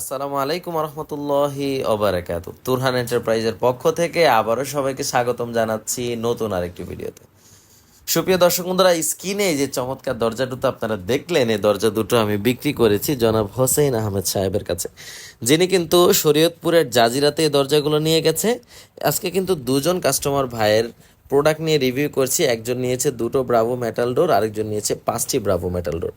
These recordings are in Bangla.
আসসালামু আলাইকুম রহমতুল্লাহি অবরাকাত তুরহান এন্টারপ্রাইজের পক্ষ থেকে আবারও সবাইকে স্বাগতম জানাচ্ছি নতুন আরেকটি ভিডিওতে। সুপ্রিয় দর্শক বন্ধুরা, স্ক্রিনে যে চমৎকার দরজা দুটো আপনারা দেখলেন, এই দরজা দুটো আমি বিক্রি করেছি জনাব হোসেন আহমেদ সাহেবের কাছে। যিনি কিন্তু শরীয়তপুরের জাজিরাতে এই দরজাগুলো নিয়ে গেছে। আজকে কিন্তু দুজন কাস্টমার ভাইয়ের প্রোডাক্ট নিয়ে রিভিউ করছি, একজন নিয়েছে দুটো ব্রাভো মেটাল ডোর আরেকজন নিয়েছে পাঁচটি Bravo metal door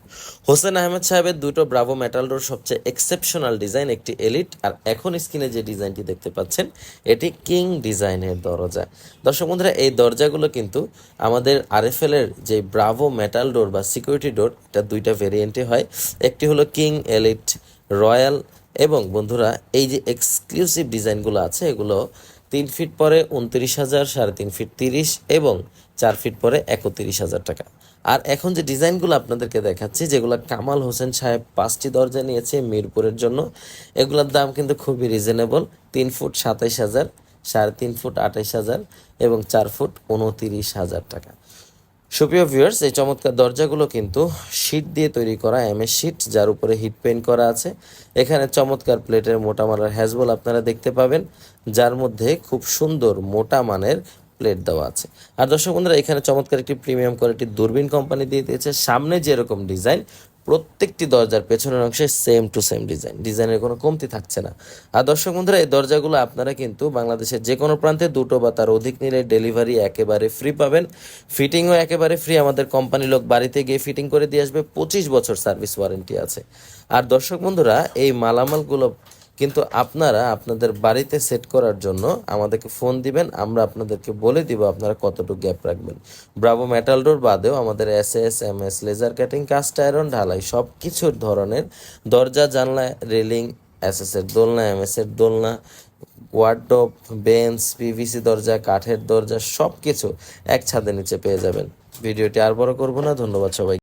Hossain Ahmed সাহেবের দুটো ব্রাভো মেটাল ডোর সবচেয়ে এক্সেপশনাল ডিজাইন একটি এলিট আর এখন স্ক্রিনে যে ডিজাইনটি দেখতে পাচ্ছেন, এটি কিং ডিজাইনের দরজা। দর্শক বন্ধুরা, এই দরজাগুলো কিন্তু আমাদের আরএফএল এর যে ব্রাভো মেটাল ডোর বা সিকিউরিটি ডোর এটা দুইটা ভেরিয়েন্টে হয়। একটি হলো কিং এলিট রয়্যাল এবং বন্ধুরা, এই যে এক্সক্লুসিভ ডিজাইনগুলো আছে, এগুলো তিন ফিট পরে উনত্রিশ হাজার, সাড়ে তিন ফিট তিরিশ এবং চার ফিট পরে একত্রিশ হাজার টাকা। আর এখন যে ডিজাইনগুলো আপনাদেরকে দেখাচ্ছি, যেগুলো কামাল হোসেন সাহেব পাঁচটি দরজা নিয়েছে মিরপুরের জন্য, এগুলোর দাম কিন্তু খুবই রিজনেবল তিন ফুট সাতাইশ হাজার, সাড়ে তিন ফুট আঠাইশ হাজার এবং চার ফুট উনতিরিশ হাজার টাকা। সুপ্রিয় ভিউয়ার্স এই চমৎকার দরজাগুলো কিন্তু শীট দিয়ে তৈরি করা এম এস শীট যার উপরে হিট পেইন্ট করা আছে। এখানে চমৎকার প্লেটের মোটা মানের হ্যাজবল আপনারা দেখতে পাবেন, যার মধ্যে খুব সুন্দর মোটা মানের প্লেট দেওয়া আছে। আর দর্শক বন্ধুরা, এখানে চমৎকার একটি প্রিমিয়াম কোয়ালিটির দূরবীন কোম্পানি দিয়ে দিয়েছে। সামনে যেরকম ডিজাইন প্রত্যেকটি দরজার পেছনের অংশে সেম টু সেম ডিজাইন ডিজাইনের কোনো কমতি থাকছে না। আর দর্শক বন্ধুরা, এই দরজাগুলো আপনারা কিন্তু বাংলাদেশের যে কোনো প্রান্তে দুটো বা তার অধিক নিলে ডেলিভারি একেবারে ফ্রি পাবেন। ফিটিংও একেবারে ফ্রি আমাদের কোম্পানি লোক বাড়িতে গিয়ে ফিটিং করে দিয়ে আসবে। পঁচিশ বছর সার্ভিস ওয়ারেন্টি আছে। আর দর্শক বন্ধুরা, এই মালামালগুলো কিন্তু আপনারা আপনাদের বাড়িতে সেট করার জন্য আমাদেরকে ফোন দিবেন, আমরা আপনাদেরকে বলে দিব আপনারা কতটুকু গ্যাপ রাখবেন। ব্রাভো মেটাল ডোর বাদেও আমাদের S S M S laser cutting cast iron ঢালাই সব কিছুর ধরনের দরজা, জানলা রেলিং এস এস এর দোলনা এম এস এর দোলনা ওয়ার্ডোপ বেঞ্চ পিভিসি দরজা, কাঠের দরজা সব কিছু এক ছাদের নিচে পেয়ে যাবেন। ভিডিওটি আর বড় করব না, ধন্যবাদ সবাই